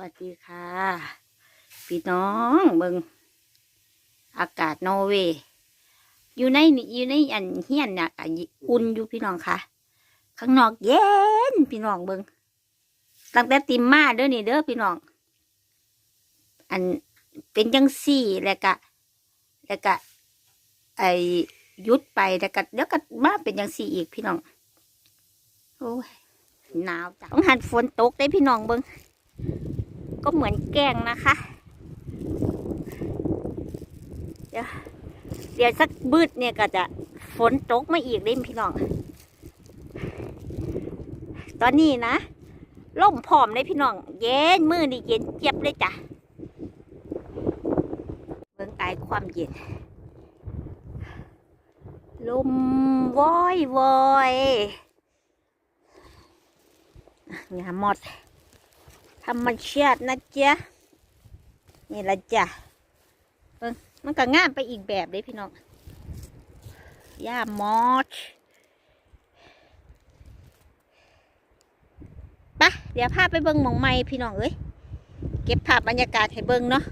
วัสดีค่ะ พี่น้องเบิงอากาศนอร์เวย์อยู่ในอยู่ในอันเฮียนน่ะอะอุ่นอยู่พี่น้องค่ะ ข้างนอกเย็นพี่น้องเบิงตั้งแต่ติมมาเด้อนี่เด้อพี่น้อง อันเป็นจังสี่แล้วก็แล้วก็ไอยุดไปแล้วก็เดี๋ยวก็มาเป็นจังสี่อีกพี่น้องโอ้ยหนาวจังต้องหันฝนตกได้พี่น้องเบิง ก็เหมือนแกงนะคะ เดี๋ยวเดี๋ยวสักบืดเนี่ยก็จะฝนตกมาอีกเล่พี่น้อง ตอนนี้นะล่มพร้อมเลยพี่น้อง เย็นมือนี่เย็นเจี๊ยบเลยจ้ะเบิ่งตายความเย็นลมวอยวอยอย่าหมด รรมชาตินะจ๊ะนี่ละจ้ะเบิ่งมันก็งามไปอีกแบบเลยพี่น้องย่ามอชปะเดี๋ยวพาไปเบิ่งหมองไม้พี่น้องเอ้ยเก็บภาพบรรยากาศให้เบิ่งเนาะ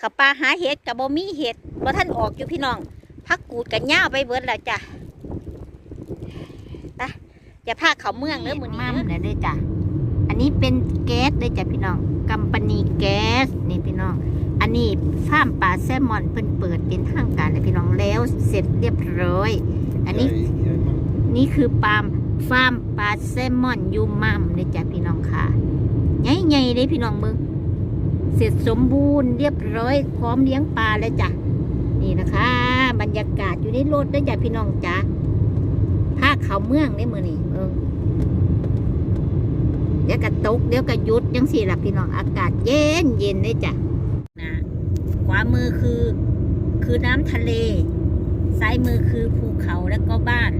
ขับปลาหาเห็ดกับบ่มีเห็ดบ่ท่านออกอยู่พี่น้องพักกูดกันย่าไปเบิดละจ้ะปะอย่าพาเขาเมืองเด้อมือนี้เด้อเด้อจ้ะ นนี้เป็นแก๊สเลยจ้ะพี่น้องกัมปานีแก๊สนี่พี่น้อง อันนี้ฟาร์มปลาแซลมอนเพิ่นเปิดเป็นทางการเลยพี่น้องแล้วเสร็จเรียบร้อย อันนี้นี่คือปาล์มฟาร์มปลาแซลมอนยูมัมเลยจ้ะพี่น้องค่ะใหญ่ๆเลยพี่น้องมึงเสร็จสมบูรณ์เรียบร้อย พร้อมเลี้ยงปลาแล้วจ้ะนี่นะคะ บรรยากาศอยู่ในรถด้วยจ้ะพี่น้องจ้ะภาคเขาเมืองได้มือนี่เออ เดี๋ยวก็ตกเดี๋ยวก็หยุดยังสี่หลับพี่น้องอากาศเย็นเย็นเลยจ้ะนะขวามือคือคือน้ำทะเล ซ้ายมือคือภูเขาแล้วก็บ้าน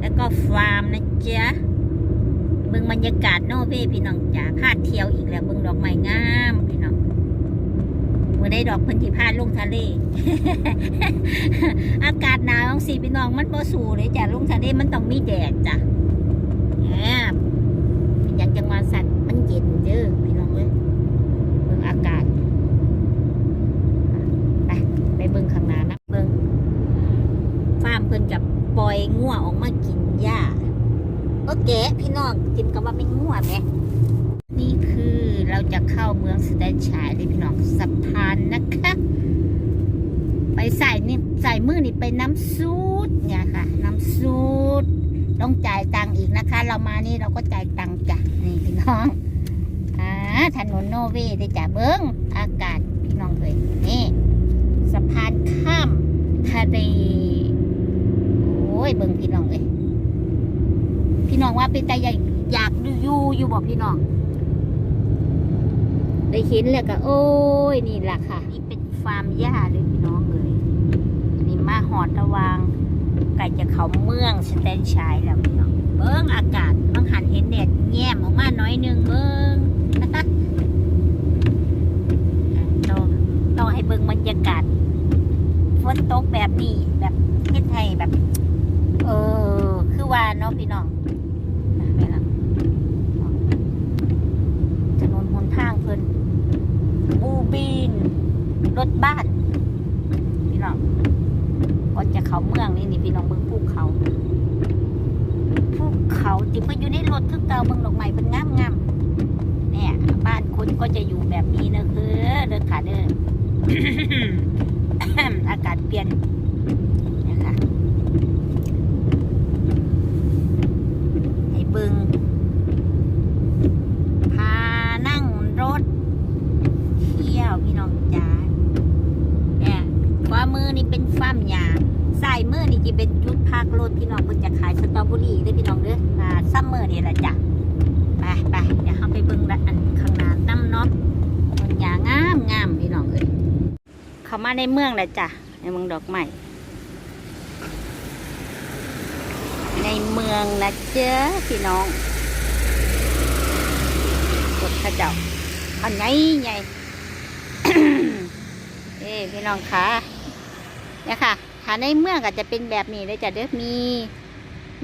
แล้วก็ฟาร์มนะจ๊ะเบิ่งบรรยากาศนอเวย์พี่น้องจ๋าพาดเที่ยวอีกแล้วเบิ่งดอกไม้งามพี่น้องเมื่อได้ดอกพันธิพาดลงทะเล อากาศหนาวจังสิพี่น้องมันบ่สูเลยจ้ะลงทะเลมันต้องมีแดดจ้ะแหม อยากจังหวัดสัตว์มันเย็นเด้อพี่น้องเอ้ยเบิ่งอากาศไปไปเบิ่งข้างหน้านะเบิ่งฟาร์มเพิ่นกับ ปล่อยงัวออกมากินหญ้าโอเคพี่น้องจิมกับว่าเป็นงัวไหมนี่คือเราจะเข้าเมืองสแตนชายเลยพี่น้องสะพานนะคะ ไปใส่นี่ใส่มือนี่ไปน้ำซูดเนี่ยค่ะ น้ำซูดต้องจ่ายตังค์อีกนะคะ เรามานี่เราก็จ่ายตังค์จ้ะนี่พี่น้องอ่าถนนโนเวได้จ้ะเบิ้งอากาศพี่น้องเลยนี่สะพานข้ามทะเล ยเบิ้งพี่น้องเลยพี่น้องว่าเป็นแต่อยากอยากอยู่อยู่บอกพี่น้อง ได้เห็นแล้วก็โอ้ยนี่แหละค่ะนี่เป็นฟาร์มหญ้าเลยพี่น้องเลยอันนี้มาหอดระวางใกล้จะเขาเมืองสแตนชัยแล้วพี่น้องเบิ้งอากาศบางหันเห็นแดดแย้มออกมาหน้อยนึงเบิ้งต้องต้องให้เบิ้งบรรยากาศฝนตกแบบนี้แบบเฮ็ดให้แบบ เออ คือว่าเนาะพี่น้องไปละถนนหนทางเพิ่นบูบีน รถบ้าน พี่น้องก่อนจะเขาเมืองนี่นี่พี่น้องเบิ่งภูเขาภูเขาติมันอยู่ในรถคือเก่าเบิ่งดอกไม้เป็นงามงามเนี่ยบ้านคนก็จะอยู่แบบนี้นะคือเด้อค่ะเด้ออากาศเปลี่ยนนะคะให้เบิ่งพานั่งรถ เที่ยวพี่น้องจ๋าเนี่ยขวามือนี่เป็นฟ้ามยาซ้ายมือนี่จะเป็นจุดพักรถพี่น้องเพิ่นจะขายสตรอเบอรี่ด้อพี่น้องเด้ออ่าซัมเมอร์นี่แหละจ้ะไปไปเดี๋ยวเราไปเบิ่งละอันข้างหน้าน้ำเนาะเบิ่งยางามงามพี่น้องเอ้ยเข้ามาในเมืองแล้วจ้ะในเมืองดอกไม้ ในเมืองนะเจ้พี่น้องกดข้าเอาอันไงไงเอ้พี่น้องคะเนี่ยค่ะถ้าในเมืองก็จะเป็นแบบนี้เลยจ้ะเด้อมี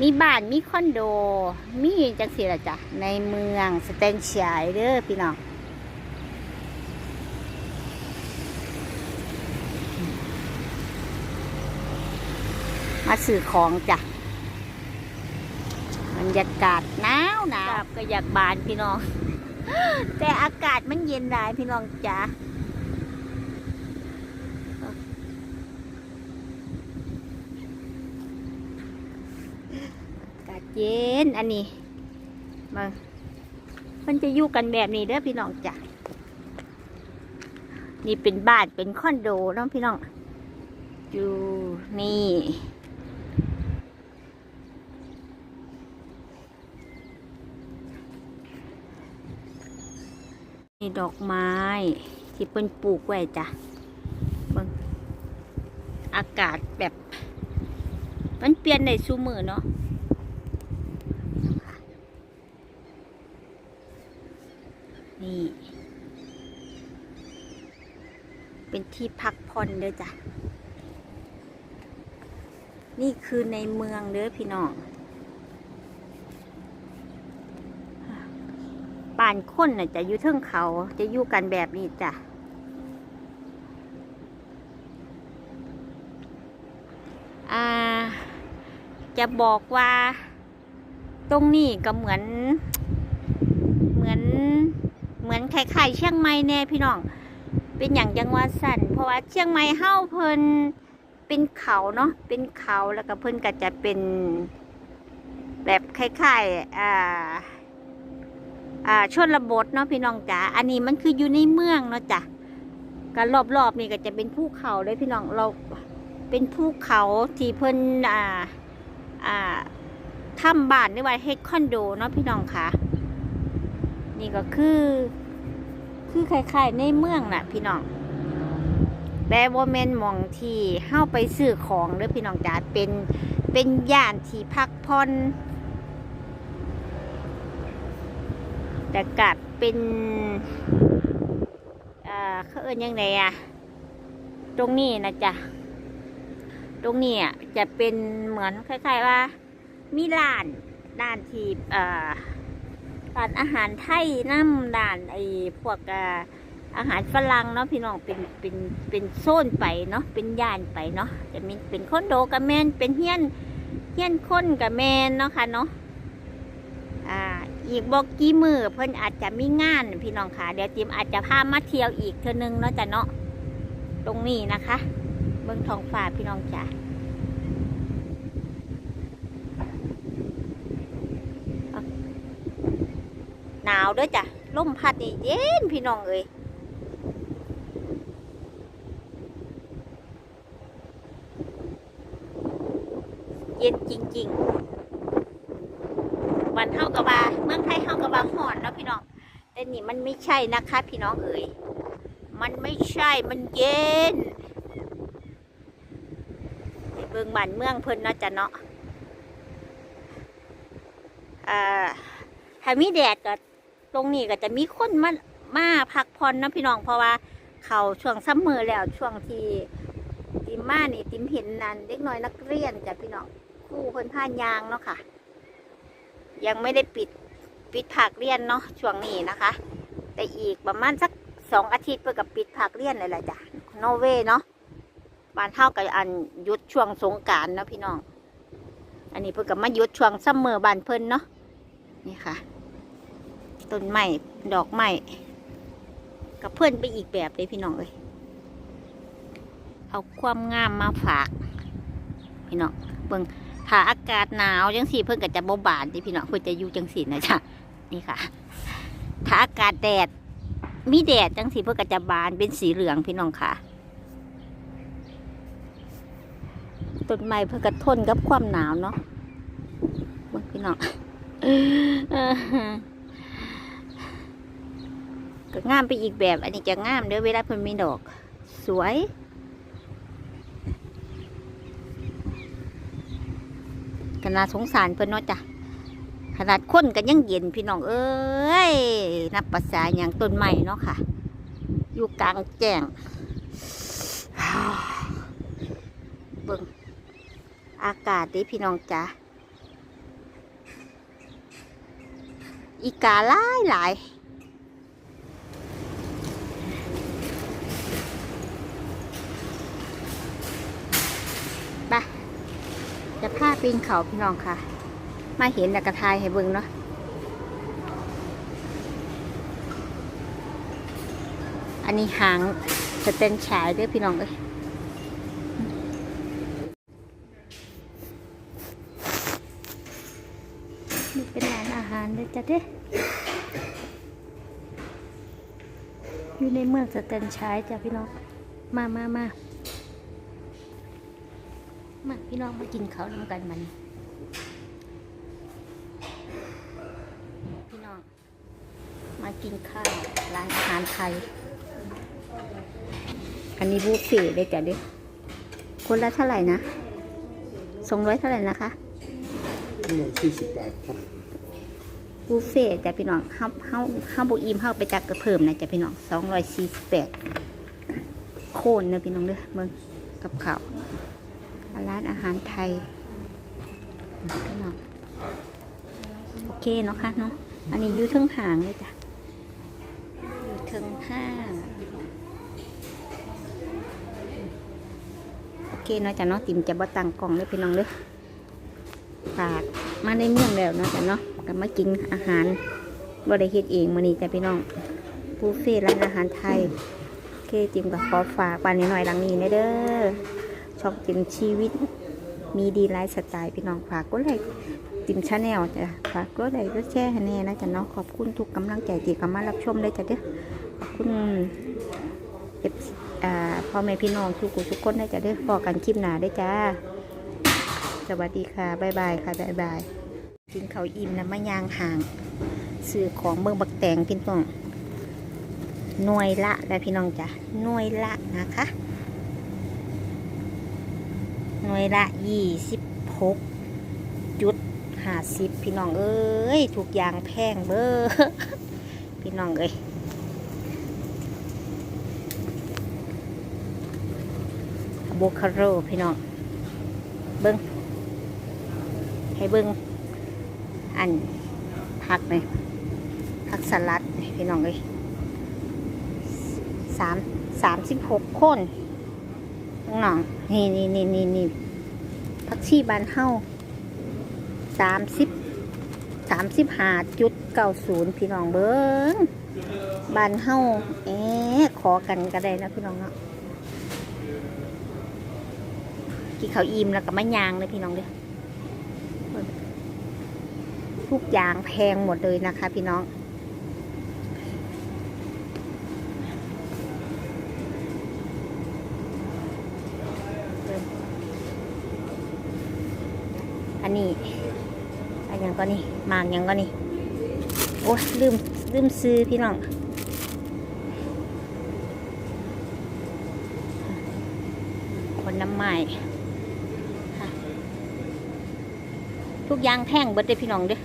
มีบ้านมีคอนโด มีจังสีละจ้ะในเมืองสเตนเชียเด้อพี่น้องมาสื่อของจ้ะ บรรยากาศหนาวหนาวก็อยากบานพี่น้อง แต่อากาศมันเย็นได้พี่น้องจ้ะอากาศเย็นอันนี้มามันจะอยู่กันแบบนี้เด้อพี่น้องจ้ะนี่เป็นบ้านเป็นคอนโดน้องพี่น้องอยู่นี่ นี่ดอกไม้ ที่เปิ้นปลูกไว้จ้ะบิ่งอากาศแบบ มันเปลี่ยนในซูมือเนาะนี่ เป็นที่พักผ่อนเด้อจ้ะ นี่คือในเมืองเด้อพี่น้องานคนน่ะจะอยู่เทิงเขาจะอยู่กันแบบนี้จ้ะจะบอกว่าตรงนี้ก็เหมือน เหมือนเหมือนคล้ายๆเชียงใหม่แน่พี่น้อง เป็นอย่างจังหวัดสันเพราะว่าเชียงใหม่เฮ้าเพิ่นเป็นเขาเนาะเป็นเขาแล้วก็เพิ่นก็จะเป็นแบบคล้ายๆอ่า อ่าชนบทเนาะพี่น้องจ๋าอันนี้มันคืออยู่ในเมืองเนาะจ้ะก็รอบๆนี่ก็จะเป็นภูเขาเลยพี่น้องเราเป็นภูเขาที่เพิ่นอ่าอ่าทำบ้านหรือว่าเฮดคอนโดเนาะพี่น้องค่ะ นี่ก็คือคือคล้ายๆในเมืองน่ะ พี่น้องแต่ว่าแมนมองที่เข้าไปซื้อของเด้อพี่น้องจ๋าเป็นเป็นย่านที่พักผ่อน แต่กัดเป็นเอ่อเขาเอิ้นยังไงอะตรงนี้นะจ๊ะตรงนี้อะจะเป็นเหมือนคล้ายๆว่า มีร้านร้านที่เอ่อร้านอาหารไทยน้ำร้านไอ้พวกเอ่ออาหารฝรั่งเนาะพี่น้องเป็นเป็นเป็นโซนไปเนาะเป็นย่านไปเนาะจะมีเป็นคอนโดกับแมนเป็นเฮียนเฮียนคนกับแมนเนาะค่ะเนาะอ่า อีกบอกกี่มือเพิ่นอาจจะมีงานพี่น้องค่ะเดี๋ยวจิมอาจจะพามาเที่ยวอีกเทื่อนึงเนาะจ้ะเนาะตรงนี้นะคะเมืองทองฟ้าพี่น้องจ้ะหนาวด้อจ้ะลมพัดนี่เย็นพี่น้องเอ้ยเย็นจริง ๆ วันเท่ากับว่าเมืองไทยเท่ากับว่าห่อนเนาะพี่น้อง แต่นี่มันไม่ใช่นะคะ พี่น้องเอ๋ยมันไม่ใช่มันเย็นเบิ่งบ้านเมืองเพิ่นเนาะจ้ะเนาะอ่าถ้ามีแดดก็ตรงนี้ก็จะมีคนมามาพักผ่อนนะพี่น้องเพราะว่าเขาช่วงซัมเมอร์แล้วช่วงที่ติมมานี่ติมเห็นนันเด็กน้อยนักเรียนจ้ะพี่น้องครู่เพิ่นผ่านยางเนาะค่ะ ยังไม่ได้ปิดปิดภาคเรียนเนาะช่วงนี้นะคะ แต่อีกประมาณสักสองอาทิตย์เพื่อกับปิดภาคเรียนเลยแหละจ้ะนอเวเนาะบานเท่ากับอันยุดช่วงสงการเนาะพี่น้อง อันนี้เพื่อกับมายุดช่วงซัมเมอร์บานเพิ่นเนาะนี่ค่ะต้นไม้ดอกไม้กับเพื่อนไปอีกแบบเลยพี่น้องเลยเอาความงามมาฝาก พี่น้องเบิ่ง ถ้าอากาศหนาวจังสีเพิ่นก็จะบ่บานที่พี่น้องเพิ่นจะอยู่จังสีนะจ๊ะนี่ค่ะ ถ้าอากาศแดด มีแดดจังสีเพิ่นก็จะบานเป็นสีเหลืองพี่น้องค่ะต้นไม้เพิ่นก็ทนกับความหนาวเนาะเบิ่งพี่น้องก็งามไปอีกแบบ อันนี้จะงามเด้อเวลาเพิ่นมีดอก สวย ขนาดสงสารเพิ่นเนาะจ้ะขนาดคนกันยังเย็นพี่น้องเอ้ยนับภาษาอย่างต้นไม้เนาะค่ะ อยู่กลางแจ้งเบิ่งอากาศดีพี่น้องจ้ะอีกาหลายหลาย ไปพาปีนเขาพี่น้องค่ะ มาเห็นแล้วกระทายให้เบิ่งเนาะอันนี้หางจะเป็นฉายด้วยพี่น้องเอ้ยนี่เป็นร้านอาหารเลยจ้ะเด้อยู่ในเมืองสแตนชายจ้ะพี่น้อง มามามา มาพี่น้องมากินเขาวนำกันมันพี่น้องมากินข้าวร้านอาหารไทย อันนี้บุฟเฟ่ต์เลยจ้ะเด็กคนละเท่าไหร่นะสองร้อยเท่าไหร่นะคะทั้งหมดสี่สิบบาทครับบุฟเฟ่ต์จ้ะพี่น้องเฮาเฮาเฮาบุอิมเฮาไปจักกระเพิ่มนะจ้ะพี่น้องสองร้อยสี่สิบแปดโคนเนอะพี่น้องเด้อเมืองกับข้าว ร้านอาหารไทยโอเคเนาะค่ะเนาะอันนี้อยู่เทึงห่างเลยจ้ะอยู่เทึงห้างโอเคเนาะจ้ะเนาะติมจะบ่ตังกล่องเลยพี่น้องเลยฝากมาในเมืองแล้วเนาะจ้ะเนาะก็มากินอาหารบ่ได้เฮ็ดเองมื้อนี้จ้ะพี่น้องบุฟเฟ่ร้านอาหารไทยโอเคจิมก็ขอฝากปานน้อยหลังนี้นะเด้อ ช่องจิมชีวิต มีดีไลฟ์สไตล์พี่น้องฝากกดไลค์จิมชาแนลจ้ะฝากกดไลค์กดแชร์ให้แน่นะจ้ะเนาะขอบคุณทุกกำลังใจที่เข้ามารับชมเลยจ้ะเด้อขอบคุณเอฟพ่อแม่พี่น้องทุกคนทุกคนได้จะได้พอกันคลิปหนาได้จ้าสวัสดีค่ะบ๊ายบายค่ะบ๊ายบายกินเขาอิ่มแล้วมายางห่างซื้อของเมืองบักแตงพี่น้องหน่วยละแล้วพี่น้องจ้ะหน่วยละนะคะ น่วยละยี่สิบหกจุดห้าสิบพี่น้องเอ้ยทุกอย่างแพงเบอร์พี่น้องเอ้ยโบคาโรพี่น้อง เบิ้งให้เบิ้งอันผักเลยผักสลัดพี่น้องเลยสามสามสิบหกคนน้อง นี่นี่นี่นี่นี่ผักชีบานเฮาสามสิบสามสิบห้าจุดเก้าศูนย์พี่น้องเบิ้งบานเฮาเอ๊ะขอกันก็ได้นะพี่น้องเนาะกินข้าวอิ่มแล้วก็มะยางเลยพี่น้องเด้อทุกอย่างแพงหมดเลยนะคะ พี่น้อง อันนี้อันยังก็นี่หมากยังก็นี่โอ้ยลืมลืมซื้อพี่น้องคนน้ำไม้ค่ทุกอย่างแพงเบิดเลยพี่น้องเด้อ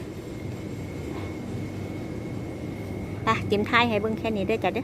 ไปเตรียมท้ายให้เบิ่งแค่นี้เด้จ้ะเด้อ